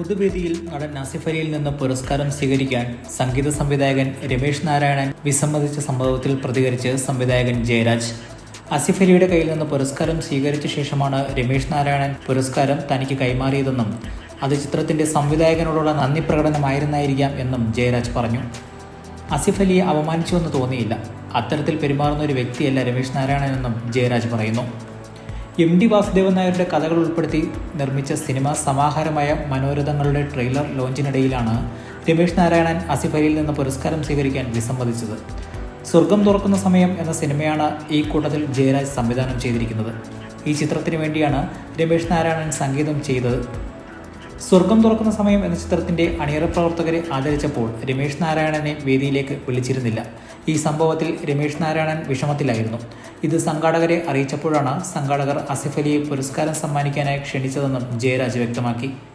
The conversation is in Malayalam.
പൊതുവേദിയിൽ നടൻ നാസിഫ് അലിയിൽ നിന്ന് പുരസ്കാരം സ്വീകരിക്കാൻ സംഗീത സംവിധായകൻ രമേശ് നാരായണൻ വിസമ്മതിച്ച സംഭവത്തിൽ പ്രതികരിച്ച് സംവിധായകൻ ജയരാജ്. ആസിഫ് അലിയുടെ കയ്യിൽ നിന്ന് പുരസ്കാരം സ്വീകരിച്ച ശേഷമാണ് രമേശ് നാരായണൻ പുരസ്കാരം തനിക്ക് കൈമാറിയതെന്നും അത് ചിത്രത്തിന്റെ സംവിധായകനോടുള്ള നന്ദി പ്രകടനമായിരുന്നായിരിക്കാം എന്നും ജയരാജ് പറഞ്ഞു. ആസിഫ് അലിയെ അവമാനിച്ചുവെന്ന് തോന്നിയില്ല. അത്തരത്തിൽ പെരുമാറുന്ന ഒരു വ്യക്തിയല്ല രമേശ് നാരായണൻ എന്നും ജയരാജ് പറയുന്നു. എം ഡി വാസുദേവൻ നായരുടെ കഥകൾ ഉൾപ്പെടുത്തി നിർമ്മിച്ച സിനിമ സമാഹാരമായ മനോരഥങ്ങളുടെ ട്രെയിലർ ലോഞ്ചിനിടയിലാണ് രമേശ് നാരായണൻ ആസിഫ് അലിയിൽ നിന്ന് പുരസ്കാരം സ്വീകരിക്കാൻ വിസമ്മതിച്ചത്. സ്വർഗം തുറക്കുന്ന സമയം എന്ന സിനിമയാണ് ഈ കൂട്ടത്തിൽ ജയരാജ് സംവിധാനം ചെയ്തിരിക്കുന്നത്. ഈ ചിത്രത്തിന് വേണ്ടിയാണ് രമേശ് നാരായണൻ സംഗീതം ചെയ്തത് സ്വർഗം തുറക്കുന്ന സമയം എന്ന ചിത്രത്തിന്റെ അണിയറ പ്രവർത്തകരെ ആദരിച്ചപ്പോൾ രമേശ് നാരായണനെ വേദിയിലേക്ക് വിളിച്ചിരുന്നില്ല. ഈ സംഭവത്തിൽ രമേശ് നാരായണൻ വിഷമത്തിലായിരുന്നു. ഇത് സംഘാടകരെ അറിയിച്ചപ്പോഴാണ് സംഘാടകർ അസിഫ് അലിയെ പുരസ്കാരം സമ്മാനിക്കാനായി ക്ഷണിച്ചതെന്നും ജയരാജ് വ്യക്തമാക്കി.